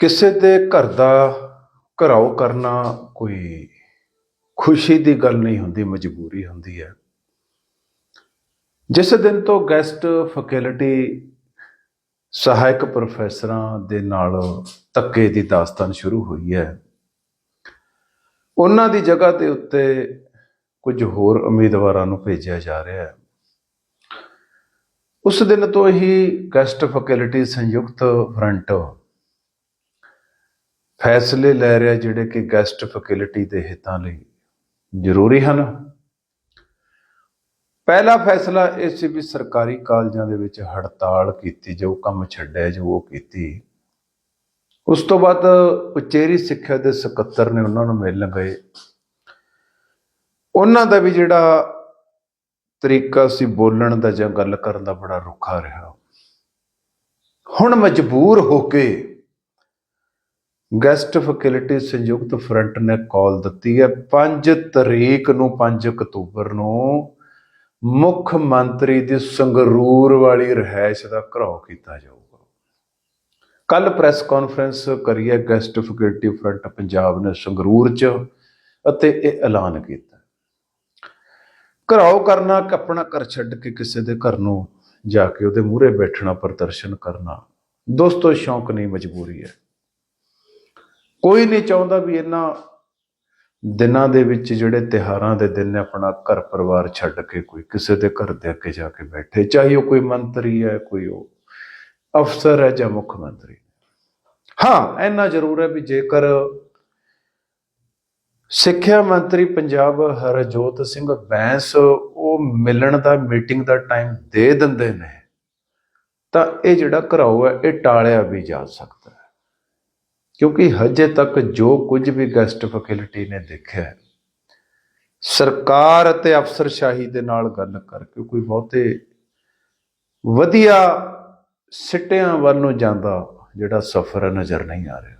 ਕਿਸੇ ਦੇ ਘਰ ਦਾ ਘਰਾਓ ਕਰਨਾ ਕੋਈ ਖੁਸ਼ੀ ਦੀ ਗੱਲ ਨਹੀਂ ਹੁੰਦੀ, ਮਜਬੂਰੀ ਹੁੰਦੀ ਹੈ। ਜਿਸ ਦਿਨ ਤੋਂ ਗੈਸਟ ਫੈਕਲਟੀ ਸਹਾਇਕ ਪ੍ਰੋਫੈਸਰਾਂ ਦੇ ਨਾਲ ਧੱਕੇ ਦੀ ਦਾਸਤਾਨ ਸ਼ੁਰੂ ਹੋਈ ਹੈ, ਉਹਨਾਂ ਦੀ ਜਗ੍ਹਾ ਦੇ ਉੱਤੇ ਕੁਝ ਹੋਰ ਉਮੀਦਵਾਰਾਂ ਨੂੰ ਭੇਜਿਆ ਜਾ ਰਿਹਾ ਹੈ। ਉਸ ਦਿਨ ਤੋਂ ਹੀ ਗੈਸਟ ਫੈਕਲਟੀ ਸੰਯੁਕਤ ਫਰੰਟ ਫੈਸਲੇ ਲੈ ਰਿਹਾ ਜਿਹੜੇ ਕਿ ਗੈਸਟ ਫੈਕਲਟੀ ਦੇ ਹਿੱਤਾਂ ਲਈ ਜ਼ਰੂਰੀ ਹਨ। ਪਹਿਲਾ ਫੈਸਲਾ ਇਹ ਸੀ ਵੀ ਸਰਕਾਰੀ ਕਾਲਜਾਂ ਦੇ ਵਿੱਚ ਹੜਤਾਲ ਕੀਤੀ, ਜੋ ਕੰਮ ਛੱਡਿਆ, ਜੋ ਉਹ ਕੀਤੀ। ਉਸ ਤੋਂ ਬਾਅਦ ਉਚੇਰੀ ਸਿੱਖਿਆ ਦੇ ਸਕੱਤਰ ਨੇ ਉਹਨਾਂ ਨੂੰ ਮਿਲਣ ਗਏ। ਉਹਨਾਂ ਦਾ ਵੀ ਜਿਹੜਾ ਤਰੀਕਾ ਸੀ ਬੋਲਣ ਦਾ ਜਾਂ ਗੱਲ ਕਰਨ ਦਾ ਬੜਾ ਰੁੱਖਾ ਰਿਹਾ। ਹੁਣ ਮਜਬੂਰ ਹੋ ਕੇ ਗੈਸਟ ਫੈਕਲਟੀ ਸੰਯੁਕਤ ਫਰੰਟ ਨੇ ਕਾਲ ਦਿੱਤੀ ਹੈ। 5 ਤਰੀਕ ਨੂੰ 5 ਅਕਤੂਬਰ ਨੂੰ ਮੁੱਖ ਮੰਤਰੀ ਦੀ ਸੰਗਰੂਰ ਵਾਲੀ ਰਹਿائش ਦਾ ਘਰਾਓ ਕੀਤਾ ਜਾਊਗਾ। ਕੱਲ ਪ੍ਰੈਸ ਕਾਨਫਰੰਸ ਕਰੀਏ, ਗੈਸਟ ਫੈਕਲਟੀ ਫਰੰਟ ਪੰਜਾਬ ਨੇ ਸੰਗਰੂਰ 'ਚ ਅਤੇ ਇਹ ਐਲਾਨ ਕੀਤਾ। ਘਰਾਓ ਕਰਨਾ, ਆਪਣਾ ਘਰ ਛੱਡ ਕੇ ਕਿਸੇ ਦੇ ਘਰ ਨੂੰ ਜਾ ਕੇ ਉਹਦੇ ਮੂਹਰੇ ਬੈਠਣਾ, ਪ੍ਰਦਰਸ਼ਨ ਕਰਨਾ, ਦੋਸਤੋ, ਸ਼ੌਂਕ ਨਹੀਂ, ਮਜਬੂਰੀ ਹੈ। ਕੋਈ ਨਹੀਂ ਚਾਹੁੰਦਾ ਵੀ ਇਹਨਾਂ ਦਿਨਾਂ ਦੇ ਵਿੱਚ ਜਿਹੜੇ ਤਿਹਾਰਾਂ ਦੇ ਦਿਨ ਨੇ, ਆਪਣਾ ਘਰ ਪਰਿਵਾਰ ਛੱਡ ਕੇ ਕੋਈ ਕਿਸੇ ਦੇ ਘਰ ਦੇ ਅੱਗੇ ਜਾ ਕੇ ਬੈਠੇ, ਚਾਹੇ ਉਹ ਕੋਈ ਮੰਤਰੀ ਹੈ, ਕੋਈ ਉਹ ਅਫਸਰ ਹੈ ਜਾਂ ਮੁੱਖ ਮੰਤਰੀ। ਹਾਂ, ਇੰਨਾ ਜ਼ਰੂਰ ਹੈ ਵੀ ਜੇਕਰ ਸਿੱਖਿਆ ਮੰਤਰੀ ਪੰਜਾਬ ਹਰਜੋਤ ਸਿੰਘ ਬੈਂਸ ਉਹ ਮਿਲਣ ਦਾ, ਮੀਟਿੰਗ ਦਾ ਟਾਈਮ ਦੇ ਦਿੰਦੇ ਨੇ, ਤਾਂ ਇਹ ਜਿਹੜਾ ਘਰਾਓ ਹੈ, ਇਹ ਟਾਲਿਆ ਵੀ ਜਾ ਸਕਦਾ। ਕਿਉਂਕਿ ਹਜੇ ਤੱਕ ਜੋ ਕੁਝ ਵੀ ਗੈਸਟ ਫੈਕਲਟੀ ਨੇ ਦੇਖਿਆ ਸਰਕਾਰ ਅਤੇ ਅਫਸਰਸ਼ਾਹੀ ਦੇ ਨਾਲ ਗੱਲ ਕਰਕੇ ਕੋਈ ਬਹੁਤੇ ਵਧੀਆ ਸਿੱਟਿਆਂ ਵੱਲ ਨੂੰ ਜਾਂਦਾ ਜਿਹੜਾ ਸਫ਼ਰ ਨਜ਼ਰ ਨਹੀਂ ਆ ਰਿਹਾ।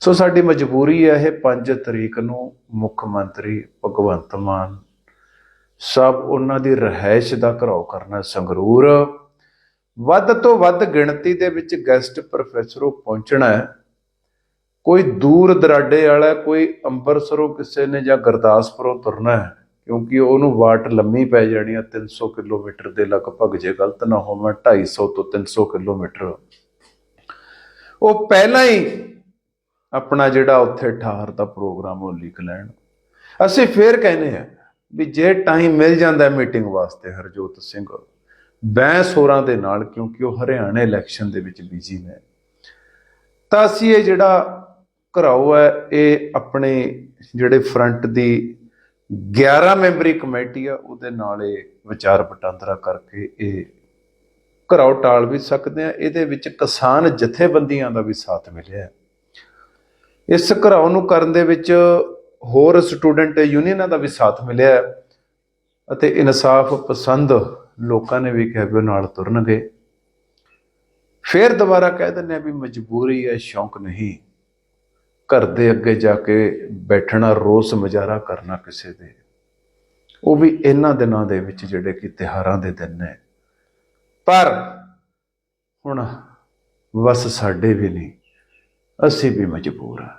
ਸੋ ਸਾਡੀ ਮਜਬੂਰੀ ਹੈ ਇਹ 5 ਤਰੀਕ ਨੂੰ ਮੁੱਖ ਮੰਤਰੀ ਭਗਵੰਤ ਮਾਨ ਸਭ ਉਹਨਾਂ ਦੀ ਰਹਿائش ਦਾ ਘਰਾਓ ਕਰਨਾ ਸੰਗਰੂਰ ਵੱਧ ਤੋਂ ਵੱਧ ਗਿਣਤੀ ਦੇ ਵਿੱਚ ਗੈਸਟ ਪ੍ਰੋਫੈਸਰੋਂ ਪਹੁੰਚਣਾ ਹੈ। ਕੋਈ ਦੂਰ ਦਰਾਡੇ ਵਾਲਾ, ਕੋਈ ਅੰਬਰਸਰੋਂ ਕਿਸੇ ਨੇ ਜਾਂ ਗੁਰਦਾਸਪੁਰੋਂ ਤੁਰਨਾ ਹੈ, ਕਿਉਂਕਿ ਉਹਨੂੰ ਵਾਟ ਲੰਮੀ ਪੈ ਜਾਣੀ ਹੈ 300 ਕਿਲੋਮੀਟਰ ਦੇ ਲਗਭਗ, ਜੇ ਗਲਤ ਨਾ ਹੋਵਾਂ 250 ਤੋਂ 300 ਕਿਲੋਮੀਟਰ। ਉਹ ਪਹਿਲਾਂ ਹੀ ਆਪਣਾ ਜਿਹੜਾ ਉੱਥੇ ਠਾਹਰ ਦਾ ਪ੍ਰੋਗਰਾਮ ਉਹ ਲਿਖ ਲੈਣ। ਅਸੀਂ ਫੇਰ ਕਹਿੰਦੇ ਆ ਵੀ ਜੇ ਟਾਈਮ ਮਿਲ ਜਾਂਦਾ ਮੀਟਿੰਗ ਵਾਸਤੇ, ਹਰਜੋਤ ਸਿੰਘ ਬੈਂਸ ਹੋਰਾਂ ਦੇ ਨਾਲ, ਕਿਉਂਕਿ ਉਹ ਹਰਿਆਣਾ ਇਲੈਕਸ਼ਨ ਦੇ ਵਿੱਚ ਬਿਜ਼ੀ ਨੇ। ਤਾਂ ਅਸੀਂ ਇਹ ਜਿਹੜਾ ਘਰਾਓ ਹੈ, ਇਹ ਆਪਣੇ ਜਿਹੜੇ ਫਰੰਟ ਦੀ 11 ਮੈਂਬਰੀ ਕਮੇਟੀ ਆ, ਉਹਦੇ ਨਾਲ ਇਹ ਵਿਚਾਰ ਵਟਾਂਦਰਾ ਕਰਕੇ ਇਹ ਘਰਾਓ ਟਾਲ ਵੀ ਸਕਦੇ ਆ। ਇਹਦੇ ਵਿੱਚ ਕਿਸਾਨ ਜਥੇਬੰਦੀਆਂ ਦਾ ਵੀ ਸਾਥ ਮਿਲਿਆ ਇਸ ਘਰਾਓ ਨੂੰ ਕਰਨ ਦੇ ਵਿੱਚ ਹੋਰ ਸਟੂਡੈਂਟ ਯੂਨੀਅਨਾਂ ਦਾ ਵੀ ਸਾਥ ਮਿਲਿਆ ਅਤੇ ਇਨਸਾਫ ਪਸੰਦ ਲੋਕਾਂ ਨੇ ਵੀ ਕਿਹਾ ਵੀ ਉਹ ਨਾਲ ਤੁਰਨਗੇ। ਫਿਰ ਦੁਬਾਰਾ ਕਹਿ ਦਿੰਦੇ ਆ ਵੀ ਮਜਬੂਰੀ ਹੈ, ਸ਼ੌਂਕ ਨਹੀਂ। ਘਰ ਦੇ ਅੱਗੇ ਜਾ ਕੇ ਬੈਠਣਾ, ਰੋਸ ਮੁਜ਼ਾਹਰਾ ਕਰਨਾ ਕਿਸੇ ਦੇ। ਉਹ ਵੀ ਇਹਨਾਂ ਦਿਨਾਂ ਦੇ ਵਿੱਚ ਜਿਹੜੇ ਕਿ ਤਿਹਾਰਾਂ ਦੇ ਦਿਨ ਨੇ। ਪਰ ਹੁਣ ਵਸ ਸਾਡੇ ਵੀ ਨਹੀਂ। ਅਸੀਂ ਵੀ ਮਜਬੂਰ ਹਾਂ।